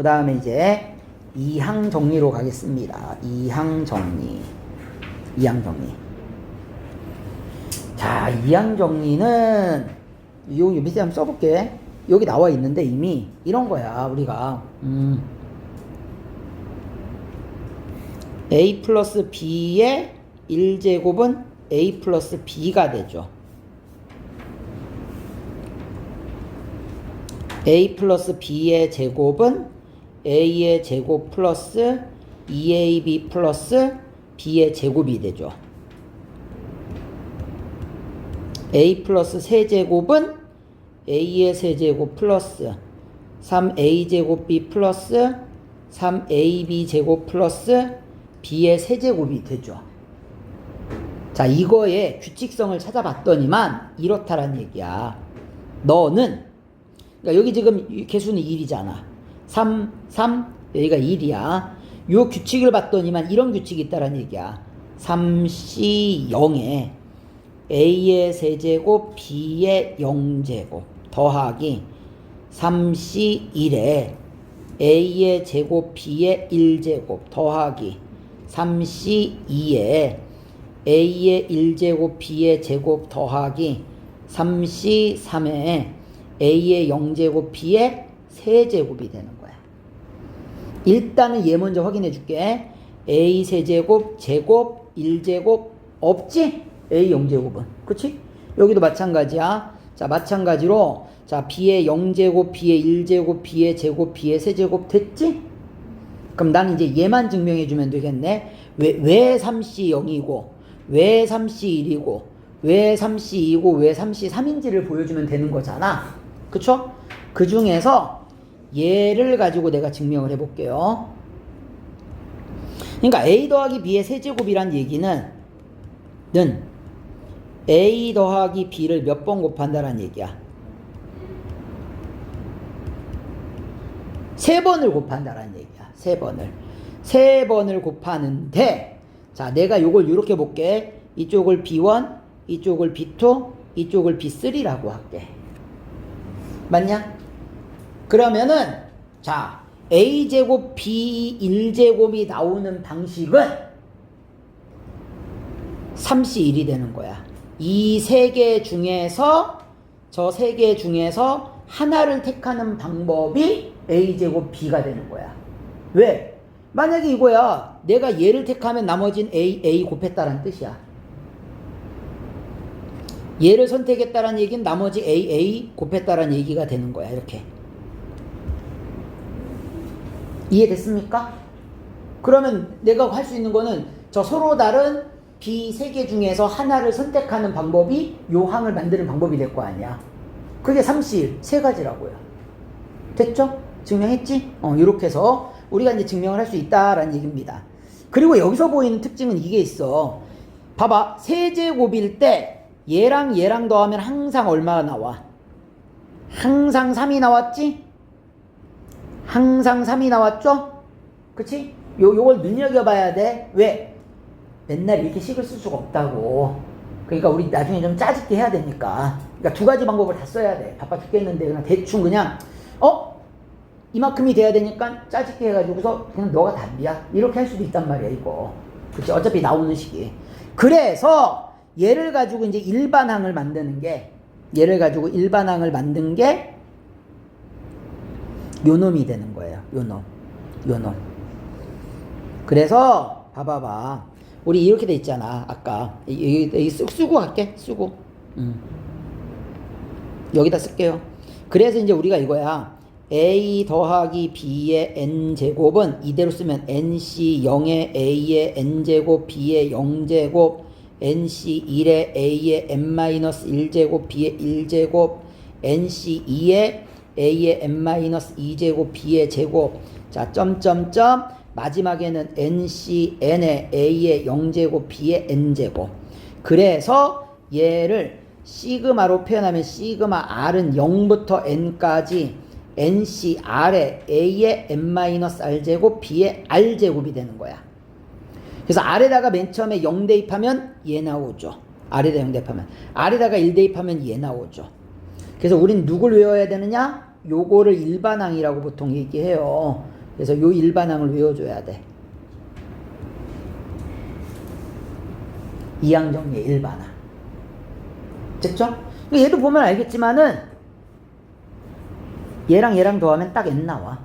그 다음에 이제 이항 정리로 가겠습니다. 이항 정리. 이항 정리. 자, 이항 정리는 요, 요 밑에 한번 써볼게. 여기 나와 있는데 이미 이런 거야, 우리가. 음. a 플러스 b의 1제곱은 a 플러스 b가 되죠. a 플러스 b의 제곱은 a의 제곱 플러스 2ab 플러스 b의 제곱이 되죠. a 플러스 세제곱은 a의 세제곱 플러스 3a 제곱 b 플러스 3ab 제곱 플러스 b의 세제곱이 되죠. 자, 이거의 규칙성을 찾아봤더니만 이렇다란 얘기야. 너는 그러니까 여기 지금 이 개수는 1이잖아. 3, 3, 여기가 1이야. 요 규칙을 봤더니만 이런 규칙이 있다란 얘기야. 3C 0에 A의 세제곱, B의 0제곱 더하기 3C 1에 A의 제곱, B의 1제곱 더하기 3C 2에 A의 1제곱, B의 제곱 더하기 3C 3에 A의 0제곱, B의 세제곱이 되는 거야. 일단은 얘 먼저 확인해 줄게. A 세제곱, 제곱, 1제곱 없지? A 0제곱은. 그치? 여기도 마찬가지야. 자, 마찬가지로 자, B의 0제곱, B의 1제곱, B의 제곱, B의 세제곱 됐지? 그럼 나는 이제 얘만 증명해 주면 되겠네. 왜, 왜 3C 0이고, 왜 3C 1이고, 왜 3C 2고, 왜 3C 3인지를 보여주면 되는 거잖아. 그쵸? 그 중에서 얘를 가지고 내가 증명을 해볼게요. 그러니까 A 더하기 B의 세제곱이란 얘기는 는 A 더하기 B를 몇 번 곱한다는 얘기야. 세 번을 곱한다는 얘기야. 세 번을. 세 번을 곱하는데, 자, 내가 요걸 이렇게 볼게. 이쪽을 B1, 이쪽을 B2, 이쪽을 B3라고 할게. 맞냐? 그러면은, 자, A제곱 B1제곱이 나오는 방식은 3C1이 되는 거야. 이 세 개 중에서, 저 세 개 중에서 하나를 택하는 방법이 A제곱 B가 되는 거야. 왜? 만약에 이거야. 내가 얘를 택하면 나머진 A, A 곱했다는 뜻이야. 얘를 선택했다는 얘기는 나머지 A, A 곱했다는 얘기가 되는 거야. 이렇게. 이해됐습니까? 그러면 내가 할 수 있는 거는 저 서로 다른 B 세 개 중에서 하나를 선택하는 방법이 요 항을 만드는 방법이 될 거 아니야. 그게 3C1, 세 가지라고요. 됐죠? 증명했지? 어, 이렇게 해서 우리가 이제 증명을 할 수 있다라는 얘기입니다. 그리고 여기서 보이는 특징은 이게 있어. 봐봐. 세제곱일 때 얘랑 얘랑 더하면 항상 얼마가 나와? 항상 3이 나왔지? 항상 3이 나왔죠? 그치? 요, 요걸 눈여겨봐야 돼. 왜? 맨날 이렇게 식을 쓸 수가 없다고. 그러니까 우리 나중에 좀 짜집게 해야 되니까. 그러니까 두 가지 방법을 다 써야 돼. 바빠 죽겠는데 그냥 대충 그냥 어? 이만큼이 돼야 되니까 짜집게 해가지고서 그냥 너가 답이야. 이렇게 할 수도 있단 말이야 이거. 그치? 어차피 나오는 식이. 그래서 얘를 가지고 이제 일반항을 만드는 게 얘를 가지고 일반항을 만든 게 요놈이 되는 거예요. 요놈. 요놈. 그래서 봐봐봐. 우리 이렇게 돼 있잖아. 아까 여기, 여기 쓰, 쓰고 갈게. 쓰고. 음. 여기다 쓸게요. 그래서 이제 우리가 이거야. a 더하기 b의 n 제곱은 이대로 쓰면 nc 0의 a의 n 제곱 b의 0 제곱 nc 1의 a의 n 마이너스 1 제곱 b의 1 제곱 nc 2의 a의 n 마이너스 2 제곱 b의 제곱 자 점점점 마지막에는 nc n의 a의 0 제곱 b의 n 제곱 그래서 얘를 시그마로 표현하면 시그마 r은 0부터 n까지 nc r의 a의 n-r 제곱 b의 r 제곱이 되는 거야. 그래서 r에다가 맨 처음에 0 대입하면 얘 나오죠. r에다 0 대입하면 r에다가 1 대입하면 얘 나오죠. 그래서 우린 누굴 외워야 되느냐? 요거를 일반항이라고 보통 얘기해요. 그래서 요 일반항을 외워줘야 돼. 이항 정리의 일반항. 됐죠? 얘도 보면 알겠지만은 얘랑 얘랑 더하면 딱 n 나와.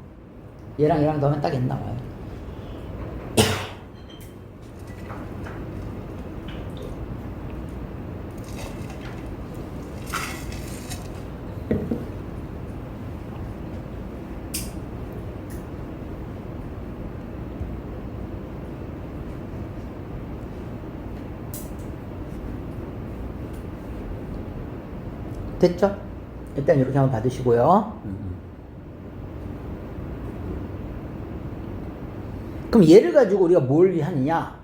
얘랑 얘랑 더하면 딱 n 나와요. 됐죠? 일단 이렇게 한번 받으시고요. 그럼 얘를 가지고 우리가 뭘 하느냐?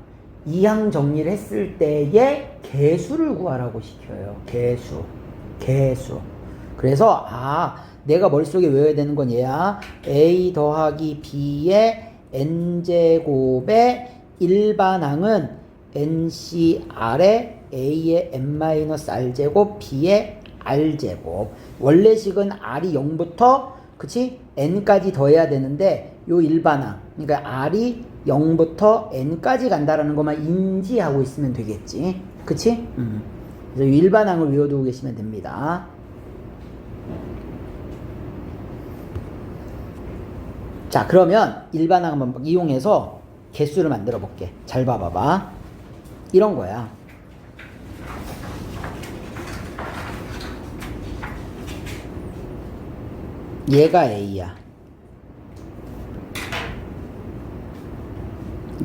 이항 정리를 했을 때의 개수를 구하라고 시켜요. 개수. 개수. 그래서, 아, 내가 머릿속에 외워야 되는 건 얘야. A 더하기 B의 N제곱의 일반항은 NCR의 A의 N-R제곱 B의 R제곱. 원래식은 R이 0부터, 그치? N까지 더해야 되는데, 요 일반항. 그러니까 R이 0부터 N까지 간다라는 것만 인지하고 있으면 되겠지. 그치? 음. 그래서 이 일반항을 외워두고 계시면 됩니다. 자, 그러면 일반항 한번 이용해서 개수를 만들어 볼게. 잘 봐봐봐. 이런 거야. 얘가 A야.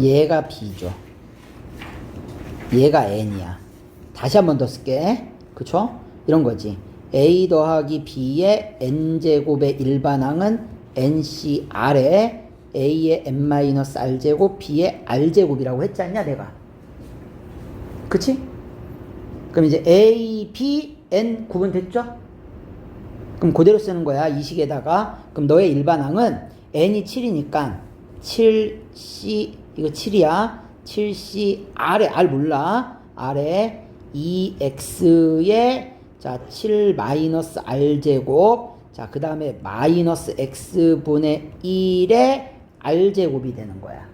얘가 B죠. 얘가 N이야. 다시 한 번 더 쓸게. 그쵸? 이런 거지. A 더하기 B의 N제곱의 일반항은 NCR의 A의 N-R제곱 B의 R제곱이라고 했지 않냐 내가. 그치? 그럼 이제 A, B, N 구분됐죠? 그럼 그대로 쓰는 거야. 이 식에다가. 그럼 너의 일반항은 n이 7이니까 7c 이거 7이야. 7c r에 r 몰라. r에 2x의 자, 7 마이너스 r 제곱. 자, 그다음에 마이너스 x분의 1의 r 제곱이 되는 거야.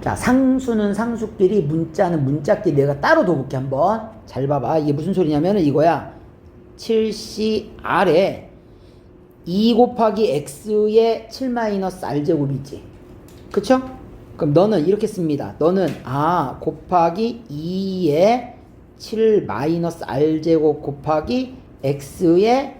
자, 상수는 상수끼리, 문자는 문자끼리 내가 따로 둬볼게 한번. 잘 봐봐. 이게 무슨 소리냐면은 이거야. 7CR에 2 곱하기 X의 7 마이너스 R제곱이지. 그쵸? 그럼 너는 이렇게 씁니다. 너는 아 곱하기 2의 7 마이너스 R제곱 곱하기 X의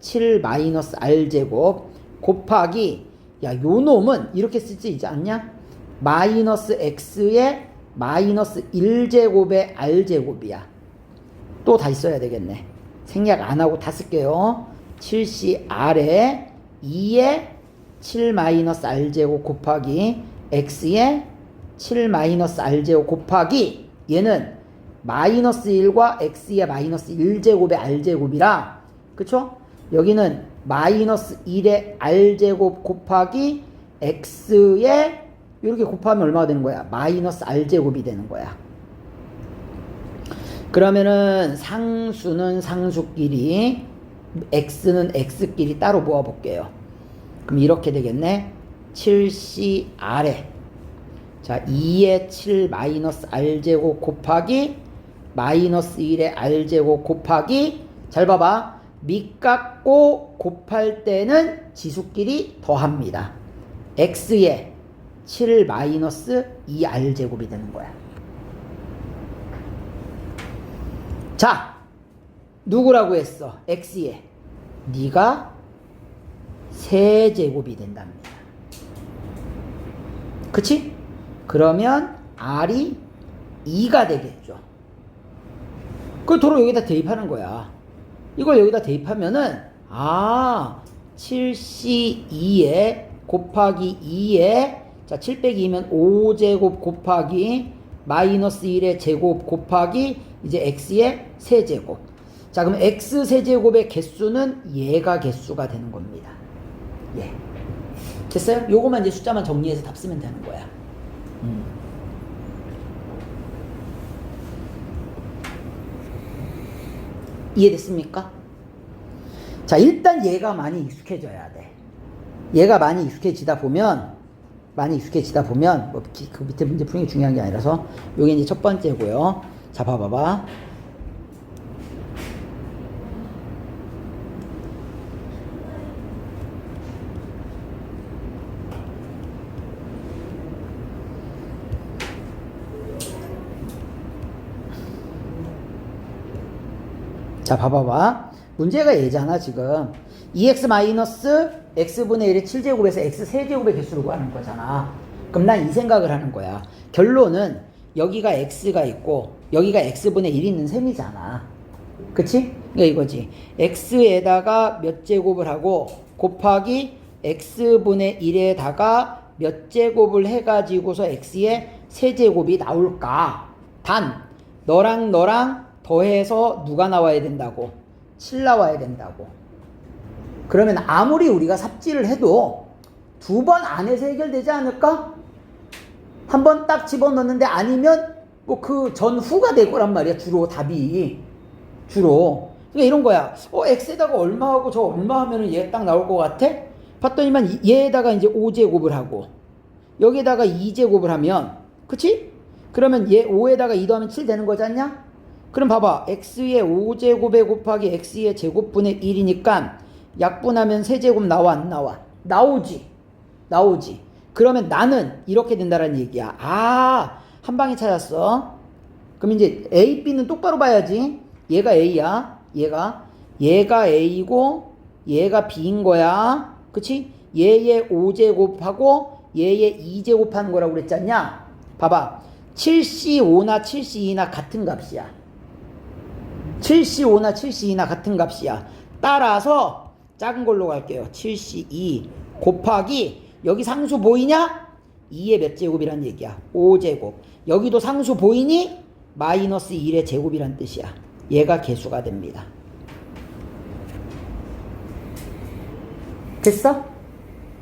7 마이너스 R제곱 곱하기 야 요 놈은 이렇게 쓰지 않냐? 마이너스 X의 마이너스 1제곱의 R제곱이야. 또 다시 써야 되겠네. 생략 안 하고 다 쓸게요. 7CR에 2의 7 마이너스 R제곱 곱하기 X의 7 마이너스 R제곱 곱하기 얘는 마이너스 1과 X의 마이너스 1제곱의 R제곱이라 그쵸? 여기는 마이너스 1의 R제곱 곱하기 X의 이렇게 곱하면 얼마가 되는 거야? 마이너스 R제곱이 되는 거야. 그러면은 상수는 상수끼리 x는 x끼리 따로 모아 볼게요. 그럼 이렇게 되겠네. 7cr에 자 2의 7 마이너스 r제곱 곱하기 마이너스 1의 r제곱 곱하기 잘 봐봐. 밑갖고 곱할 때는 지수끼리 더합니다. x에 7 마이너스 2r제곱이 되는 거야. 자, 누구라고 했어? x에. 네가 세제곱이 된답니다. 그치? 그러면 r이 2가 되겠죠. 그 도로 여기다 대입하는 거야. 이걸 여기다 대입하면은 아 7c2에 곱하기 2에 자7 빼기 2면 5제곱 곱하기 마이너스 1의 제곱 곱하기 이제 x의 세제곱. 자, 그럼 x 세제곱의 개수는 얘가 개수가 되는 겁니다. 예. 됐어요? 요거만 이제 숫자만 정리해서 답 쓰면 되는 거야. 음. 이해됐습니까? 자, 일단 얘가 많이 익숙해져야 돼. 얘가 많이 익숙해지다 보면, 많이 익숙해지다 보면, 뭐, 기- 그 밑에 문제 푸는 게 중요한 게 아니라서, 요게 이제 첫 번째고요. 자, 봐봐봐. 자, 봐봐봐. 문제가 얘잖아, 지금. 2x 마이너스 x분의 1의 7제곱에서 x 세제곱의 개수를 구하는 거잖아. 그럼 난 이 생각을 하는 거야. 결론은 여기가 x가 있고 여기가 x분의 1이 있는 셈이잖아. 그치? 그러니까 이거지. x에다가 몇 제곱을 하고 곱하기 x분의 1에다가 몇 제곱을 해가지고서 x의 세제곱이 나올까? 단, 너랑 너랑 더해서 누가 나와야 된다고? 7 나와야 된다고. 그러면 아무리 우리가 삽질을 해도 두 번 안에서 해결되지 않을까? 한 번 딱 집어넣는데 아니면 뭐 그 전후가 될 거란 말이야, 주로 답이. 주로. 그러니까 이런 거야. 어, x에다가 얼마 하고 저 얼마 하면은 얘 딱 나올 것 같아? 봤더니만 이- 얘에다가 이제 5제곱을 하고 여기에다가 2제곱을 하면 그치? 그러면 얘 5에다가 2 더하면 7 되는 거지 않냐? 그럼 봐봐. x의 5제곱에 곱하기 x의 제곱분의 1이니까 약분하면 세제곱 나와 안 나와? 나오지. 나오지. 그러면 나는 이렇게 된다는 얘기야. 아, 한 방에 찾았어. 그럼 이제 A, B는 똑바로 봐야지. 얘가 A야. 얘가. 얘가 A고 얘가 B인 거야. 그치? 얘의 5제곱하고 얘의 2제곱하는 거라고 그랬지 않냐? 봐봐. 7C5나 7C2나 같은 값이야. 7C5나 7C2나 같은 값이야. 따라서 작은 걸로 갈게요. 7C2 곱하기 여기 상수 보이냐? 2의 몇 제곱이란 얘기야. 5제곱. 여기도 상수 보이니? 마이너스 1의 제곱이란 뜻이야. 얘가 개수가 됩니다. 됐어?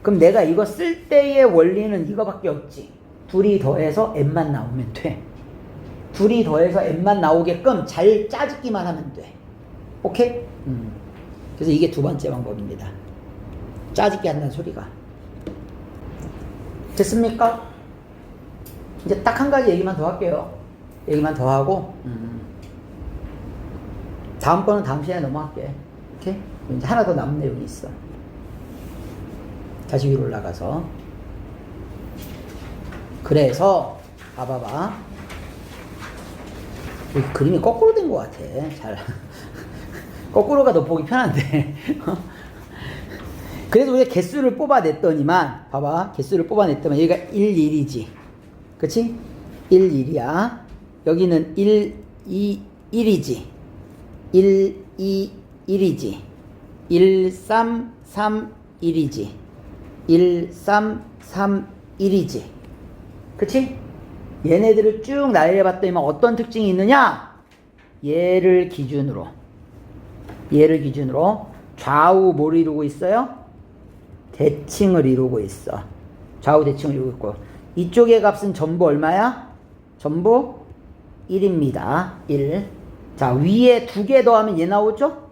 그럼 내가 이거 쓸 때의 원리는 이거밖에 없지. 둘이 더해서 n만 나오면 돼. 둘이 더해서 n만 나오게끔 잘 짜집기만 하면 돼. 오케이? 음. 그래서 이게 두 번째 방법입니다. 짜집기 한다는 소리가. 됐습니까? 이제 딱 한 가지 얘기만 더 할게요. 얘기만 더 하고, 음. 다음 거는 다음 시간에 넘어갈게. 오케이? 이제 하나 더 남은 내용이 있어. 다시 위로 올라가서. 그래서, 봐봐봐. 이 그림이 거꾸로 된 것 같아. 잘. 거꾸로가 더 보기 편한데. 그래서 우리가 개수를 뽑아냈더니만, 봐봐. 개수를 뽑아냈더니 여기가 1, 1이지. 그치? 1, 1이야. 여기는 1, 2, 1이지. 1, 2, 1이지. 1, 3, 3, 1이지. 1, 3, 3, 1이지. 그치? 얘네들을 쭉 나열해봤더니 어떤 특징이 있느냐? 얘를 기준으로. 얘를 기준으로 좌우 뭘 이루고 있어요? 대칭을 이루고 있어. 좌우 대칭을 이루고 있고. 이쪽의 값은 전부 얼마야? 전부 1입니다. 1. 자, 위에 두 개 더하면 얘 나오죠?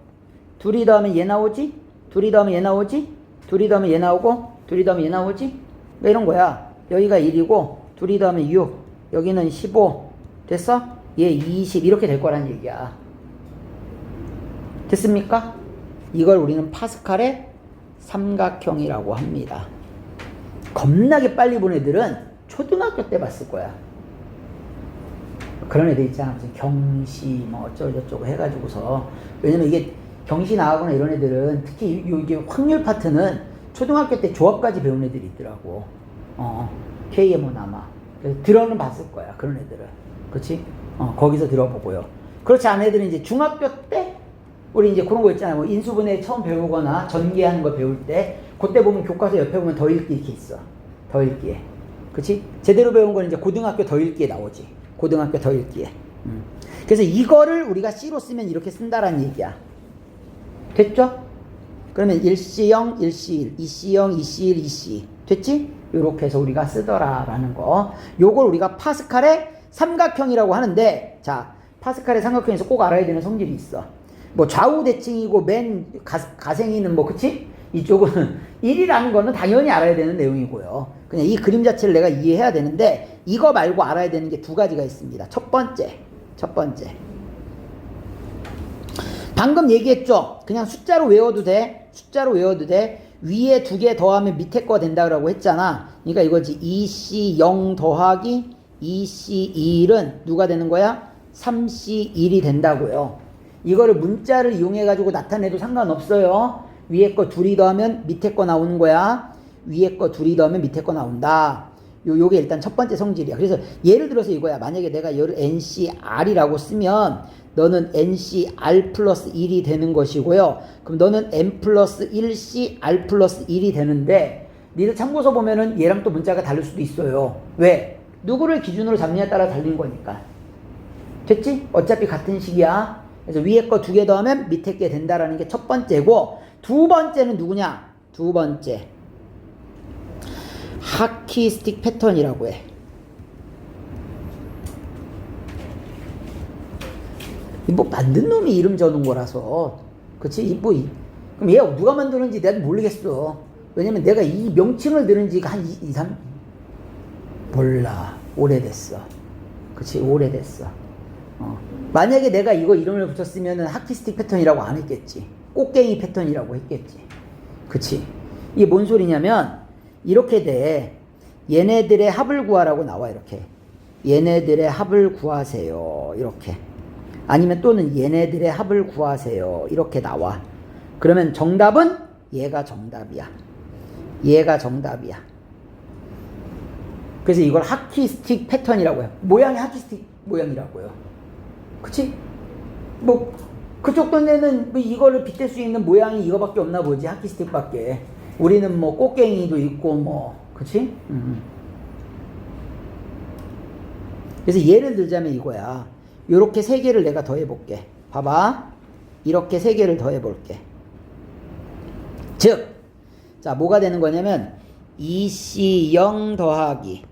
둘이 더하면 얘 나오지? 둘이 더하면 얘 나오지? 둘이 더하면 얘 나오고, 둘이 더하면 얘 나오지? 뭐 이런 거야. 여기가 1이고, 둘이 더하면 6. 여기는 15. 됐어? 얘 20. 이렇게 될 거란 얘기야. 됐습니까? 이걸 우리는 파스칼의 삼각형이라고 합니다. 겁나게 빨리 본 애들은 초등학교 때 봤을 거야. 그런 애들 있잖아. 무슨 경시, 뭐 어쩌고저쩌고 해가지고서. 왜냐면 이게 경시 나가거나 이런 애들은 특히 요, 이게 확률 파트는 초등학교 때 조합까지 배운 애들이 있더라고. 어, 아마. 그래서 들어는 봤을 거야. 그런 애들은. 그렇지? 어, 거기서 들어보고요. 그렇지 않은 애들은 이제 중학교 때 우리 이제 그런 거 있잖아요. 뭐 인수분해 처음 배우거나 전개하는 거 배울 때 그때 보면 교과서 옆에 보면 더 읽기 이렇게 있어. 더 읽기에. 그치? 제대로 배운 건 이제 고등학교 더 읽기에 나오지. 고등학교 더 읽기에. 음. 그래서 이거를 우리가 C로 쓰면 이렇게 쓴다라는 얘기야. 됐죠? 그러면 1C0, 1C1, 2C0, 2C1, 2C. 됐지? 요렇게 해서 우리가 쓰더라라는 거. 요걸 우리가 파스칼의 삼각형이라고 하는데, 자, 파스칼의 삼각형에서 꼭 알아야 되는 성질이 있어. 뭐 좌우 대칭이고 맨 가, 가생이는 뭐 그치? 이쪽은 1이라는 거는 당연히 알아야 되는 내용이고요. 그냥 이 그림 자체를 내가 이해해야 되는데 이거 말고 알아야 되는 게 두 가지가 있습니다. 첫 번째, 첫 번째. 방금 얘기했죠? 그냥 숫자로 외워도 돼. 숫자로 외워도 돼. 위에 두 개 더하면 밑에 거 된다고 했잖아. 그러니까 이거지. 2C0 더하기 2C1은 누가 되는 거야? 3C1이 된다고요. 이거를 문자를 이용해 가지고 나타내도 상관없어요. 위에 거 둘이 더하면 밑에 거 나오는 거야. 위에 거 둘이 더하면 밑에 거 나온다. 요, 요게 일단 첫 번째 성질이야. 그래서 예를 들어서 이거야. 만약에 내가 얘를 NCR이라고 쓰면 너는 NCR 플러스 1이 되는 것이고요. 그럼 너는 N 플러스 1CR 플러스 1이 되는데 니들 참고서 보면은 얘랑 또 문자가 다를 수도 있어요. 왜? 누구를 기준으로 잡느냐에 따라 달린 거니까. 됐지? 어차피 같은 식이야. 그래서 위에 거 두 개 더하면 밑에 게 된다라는 게 첫 번째고 두 번째는 누구냐? 두 번째. 하키 스틱 패턴이라고 해. 뭐 만든 놈이 이름 적은 거라서 그치? 이 뭐, 이- 그럼 얘 누가 만드는지 내가 모르겠어. 왜냐면 내가 이 명칭을 들은 지가 한 2, 2 3 몰라. 오래됐어. 그치? 오래됐어. 어. 만약에 내가 이거 이름을 붙였으면은 하키스틱 패턴이라고 안 했겠지. 꽃갱이 패턴이라고 했겠지. 그치? 이게 뭔 소리냐면, 이렇게 돼. 얘네들의 합을 구하라고 나와, 이렇게. 얘네들의 합을 구하세요. 이렇게. 아니면 또는 얘네들의 합을 구하세요. 이렇게 나와. 그러면 정답은 얘가 정답이야. 얘가 정답이야. 그래서 이걸 하키스틱 패턴이라고 해요. 모양이 하키스틱 모양이라고요. 그치? 뭐, 그쪽 동네는 뭐 이거를 빗댈 수 있는 모양이 이거밖에 없나 보지. 하키스틱밖에. 우리는 뭐 꽃갱이도 있고 뭐, 그치? 음. 그래서 예를 들자면 이거야. 요렇게 세 개를 내가 더해 볼게. 봐봐. 이렇게 세 개를 더해 볼게. 즉, 자, 뭐가 되는 거냐면, 2C0 더하기,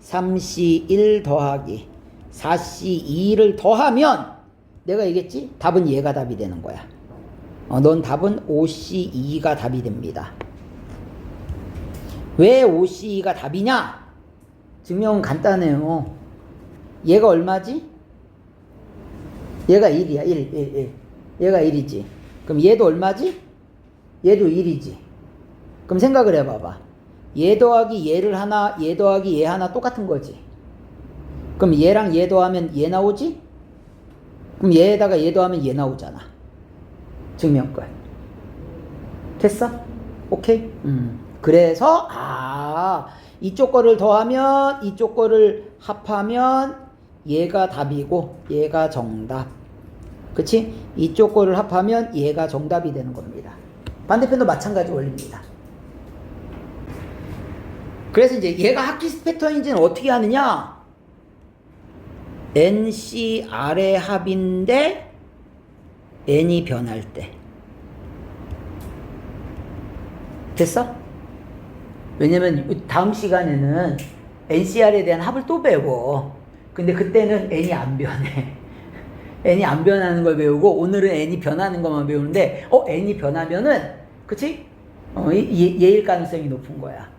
3C1 더하기, 4C2를 더하면, 내가 얘기했지? 답은 얘가 답이 되는 거야. 어, 넌 답은 5C2가 답이 됩니다. 왜 5C2가 답이냐? 증명은 간단해요. 얘가 얼마지? 얘가 1이야. 1, 1, 1. 얘가 1이지. 그럼 얘도 얼마지? 얘도 1이지. 그럼 생각을 해봐봐. 얘 더하기 얘를 하나, 얘 더하기 얘 하나 똑같은 거지. 그럼 얘랑 얘 더하면 얘 나오지? 그럼 얘에다가 얘 더하면 얘 나오잖아. 증명권. 됐어? 오케이? 음. 그래서, 아, 이쪽 거를 더하면, 이쪽 거를 합하면, 얘가 답이고, 얘가 정답. 그치? 이쪽 거를 합하면 얘가 정답이 되는 겁니다. 반대편도 마찬가지 원리입니다. 그래서 이제 얘가 하키스 패턴인지는 어떻게 하느냐? NCR의 합인데 N이 변할 때. 됐어? 왜냐면 다음 시간에는 NCR에 대한 합을 또 배워. 근데 그때는 N이 안 변해. N이 안 변하는 걸 배우고 오늘은 N이 변하는 것만 배우는데 어 N이 변하면은 그치? 어, 얘, 얘일 가능성이 높은 거야.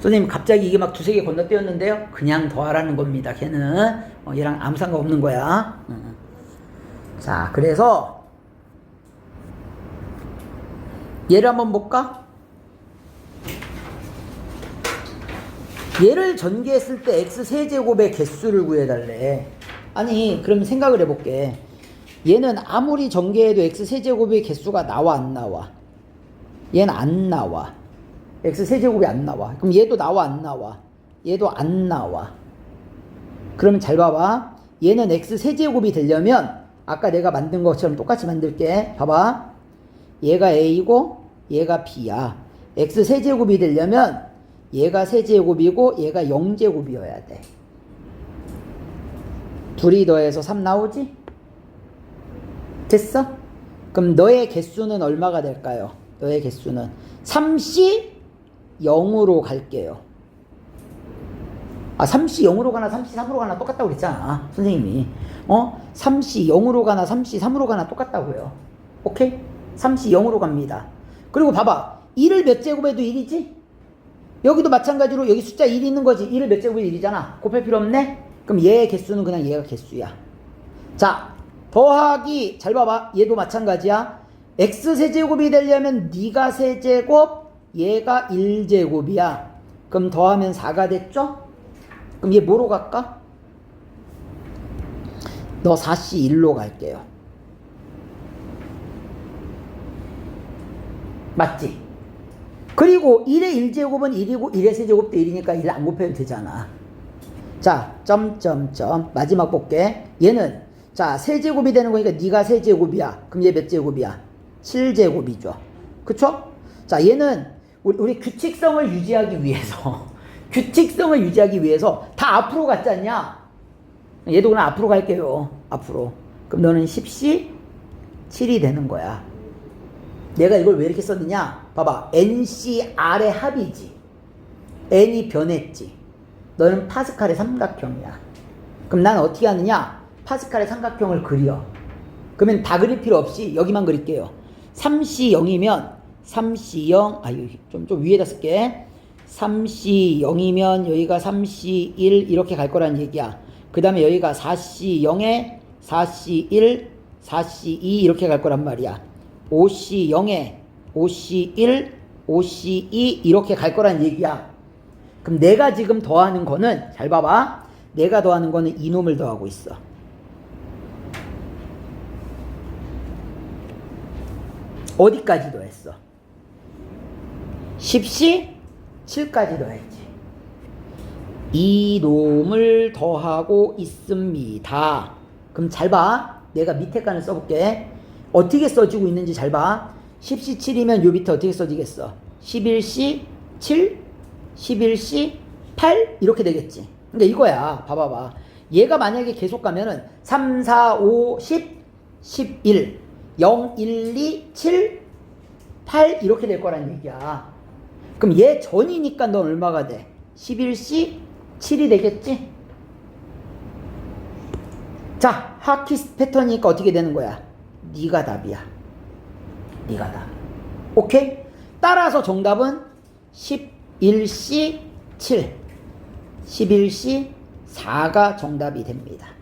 선생님 갑자기 이게 막 두세 개 건너뛰었는데요. 그냥 더하라는 겁니다. 걔는 어, 얘랑 아무 상관 없는 거야. 응. 자, 그래서 얘를 한번 볼까? 얘를 전개했을 때 x 세제곱의 개수를 구해달래. 아니, 그럼 생각을 해볼게. 얘는 아무리 전개해도 x 세제곱의 개수가 나와 안 나와? 얘는 안 나와. X 세제곱이 안 나와. 그럼 얘도 나와 안 나와? 얘도 안 나와. 그러면 잘 봐봐. 얘는 x 세제곱이 되려면 아까 내가 만든 것처럼 똑같이 만들게. 봐봐. 얘가 a고 얘가 b야. x 세제곱이 되려면 얘가 세제곱이고 얘가 0제곱이어야 돼. 둘이 더해서 3 나오지? 됐어? 그럼 너의 개수는 얼마가 될까요? 너의 개수는 3시 0으로 갈게요. 아, 3시 0으로 가나 3시 3으로 가나 똑같다고 그랬잖아. 선생님이. 어? 3시 0으로 가나 3시 3으로 가나 똑같다고요. 오케이? 3시 0으로 갑니다. 그리고 봐봐. 1을 몇 제곱해도 1이지? 여기도 마찬가지로 여기 숫자 1이 있는 거지. 1을 몇 제곱해도 1이잖아. 곱할 필요 없네? 그럼 얘의 개수는 그냥 얘가 개수야. 자, 더하기 잘 봐봐. 얘도 마찬가지야. x 세제곱이 되려면 네가 세제곱, 얘가 1제곱이야. 그럼 더하면 4가 됐죠? 그럼 얘 뭐로 갈까? 너 4시 1로 갈게요. 맞지? 그리고 1의 1제곱은 1이고 1의 세제곱도 1이니까 1 안 곱해도 되잖아. 자, 점점점 마지막 볼게. 얘는 자, 세제곱이 되는 거니까 네가 세제곱이야. 그럼 얘 몇 제곱이야? 7제곱이죠. 그쵸? 자, 얘는 우리, 규칙성을 유지하기 위해서 규칙성을 유지하기 위해서 다 앞으로 갔지 않냐? 얘도 그냥 앞으로 갈게요. 앞으로. 그럼 너는 10시 7이 되는 거야. 내가 이걸 왜 이렇게 썼느냐? 봐봐. NCR의 합이지. N이 변했지. 너는 파스칼의 삼각형이야. 그럼 난 어떻게 하느냐? 파스칼의 삼각형을 그려. 그러면 다 그릴 필요 없이 여기만 그릴게요. 3시 0이면 3시 0, 아유, 좀, 좀 위에다 쓸게. 3시 0이면 여기가 3시 1 이렇게 갈 거란 얘기야. 그 다음에 여기가 4시 0에 4시 1, 4시 2 이렇게 갈 거란 말이야. 5시 0에 5시 1, 5시 2 이렇게 갈 거란 얘기야. 그럼 내가 지금 더하는 거는 잘 봐봐. 내가 더하는 거는 이놈을 더하고 있어. 어디까지 더했어? 10시 7까지 더했지. 이놈을 더하고 있습니다. 그럼 잘 봐. 내가 밑에 칸을 써볼게. 어떻게 써지고 있는지 잘 봐. 10시 7이면 요 밑에 어떻게 써지겠어? 11시 7, 11시 8 이렇게 되겠지. 그러니까 이거야. 봐봐봐. 얘가 만약에 계속 가면은 3, 4, 5, 10, 11, 0, 1, 2, 7, 8 이렇게 될 거란 얘기야. 그럼 얘 전이니까 넌 얼마가 돼? 11시 7이 되겠지? 자, 하키스 패턴이니까 어떻게 되는 거야? 네가 답이야. 네가 답. 오케이? 따라서 정답은 11시 7, 11시 4가 정답이 됩니다.